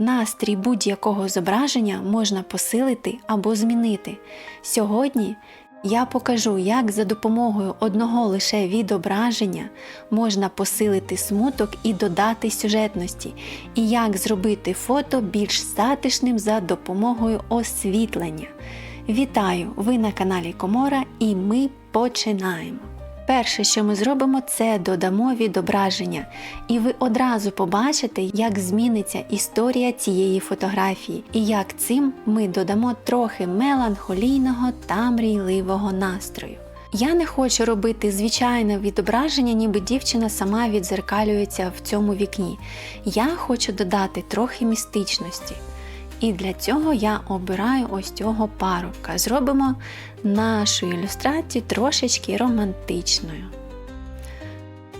Настрій будь-якого зображення можна посилити або змінити. Сьогодні я покажу, як за допомогою одного лише відображення можна посилити смуток і додати сюжетності, і як зробити фото більш затишним за допомогою освітлення. Вітаю! Ви на каналі Комора і ми починаємо. Перше, що ми зробимо, це додамо відображення, і ви одразу побачите, як зміниться історія цієї фотографії, і як цим ми додамо трохи меланхолійного та мрійливого настрою. Я не хочу робити звичайне відображення, ніби дівчина сама відзеркалюється в цьому вікні. Я хочу додати трохи містичності. І для цього я обираю ось цього парубка. Зробимо нашу ілюстрацію трошечки романтичною.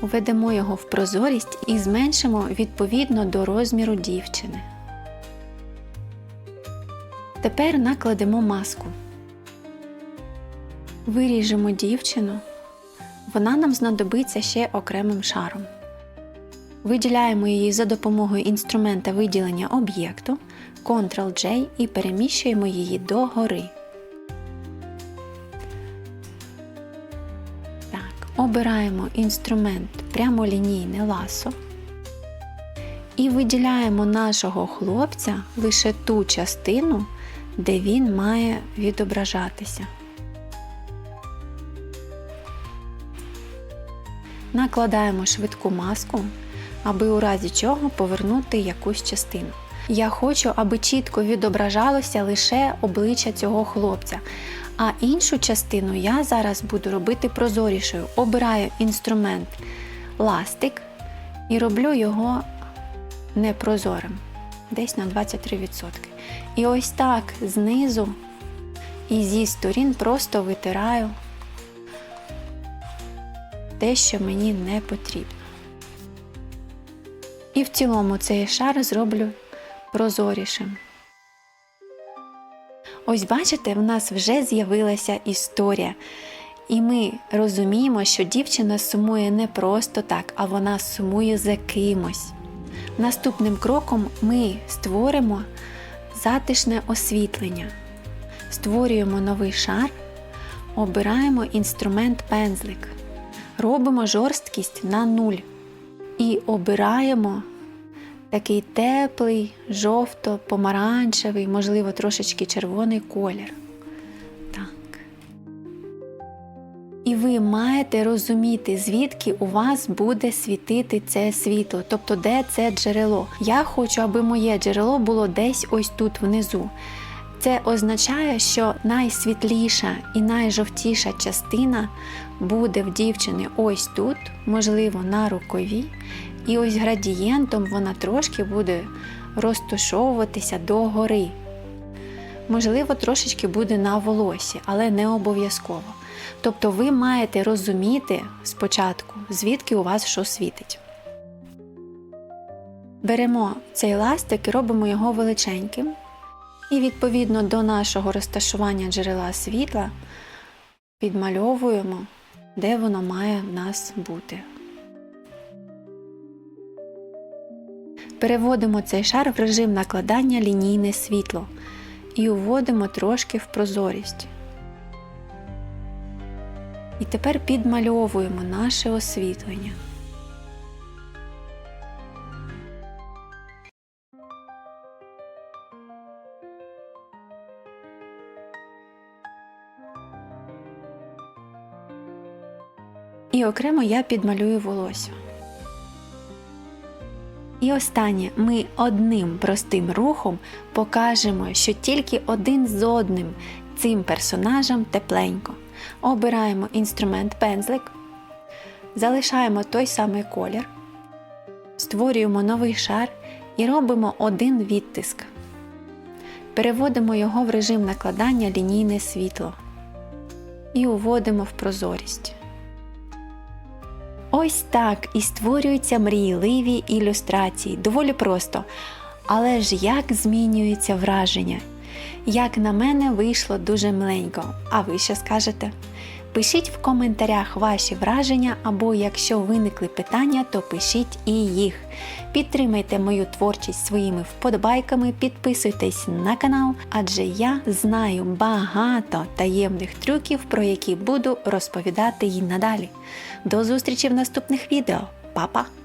Введемо його в прозорість і зменшимо відповідно до розміру дівчини. Тепер накладемо маску. Виріжемо дівчину. Вона нам знадобиться ще окремим шаром. Виділяємо її за допомогою інструмента виділення об'єкту Ctrl-J і переміщуємо її до гори. Так, обираємо інструмент прямолінійне ласо і виділяємо нашого хлопця лише ту частину, де він має відображатися. Накладаємо швидку маску, аби у разі чого повернути якусь частину. Я хочу, аби чітко відображалося лише обличчя цього хлопця. А іншу частину я зараз буду робити прозорішою. Обираю інструмент ластик і роблю його непрозорим, десь на 23%. І ось так знизу і зі сторін просто витираю те, що мені не потрібно. І в цілому цей шар зроблю прозорішим. Ось бачите, в нас вже з'явилася історія. І ми розуміємо, що дівчина сумує не просто так, а вона сумує за кимось. Наступним кроком ми створимо затишне освітлення, створюємо новий шар, обираємо інструмент пензлик, робимо жорсткість на нуль і обираємо такий теплий, жовто-помаранчевий, можливо, трошечки червоний колір. Так. І ви маєте розуміти, звідки у вас буде світити це світло, тобто де це джерело. Я хочу, аби моє джерело було десь ось тут внизу. Це означає, що найсвітліша і найжовтіша частина буде в дівчини ось тут, можливо, на рукаві, і ось градієнтом вона трошки буде розташовуватися догори. Можливо, трошечки буде на волосі, але не обов'язково. Тобто ви маєте розуміти спочатку, звідки у вас що світить. Беремо цей ластик і робимо його величеньким. І відповідно до нашого розташування джерела світла підмальовуємо, де воно має в нас бути. Переводимо цей шар в режим накладання лінійне світло і уводимо трошки в прозорість. І тепер підмальовуємо наше освітлення. І окремо я підмалюю волосся. І останнє ми одним простим рухом покажемо, що тільки один з одним цим персонажам тепленько. Обираємо інструмент пензлик, залишаємо той самий колір, створюємо новий шар і робимо один відтиск. Переводимо його в режим накладання лінійне світло і уводимо в прозорість. Ось так і створюються мрійливі ілюстрації. Доволі просто. Але ж як змінюється враження? Як на мене, вийшло дуже миленько. А ви що скажете? Пишіть в коментарях ваші враження, або якщо виникли питання, то пишіть і їх. Підтримайте мою творчість своїми вподобайками, підписуйтесь на канал, адже я знаю багато таємних трюків, про які буду розповідати й надалі. До зустрічі в наступних відео. Па-па!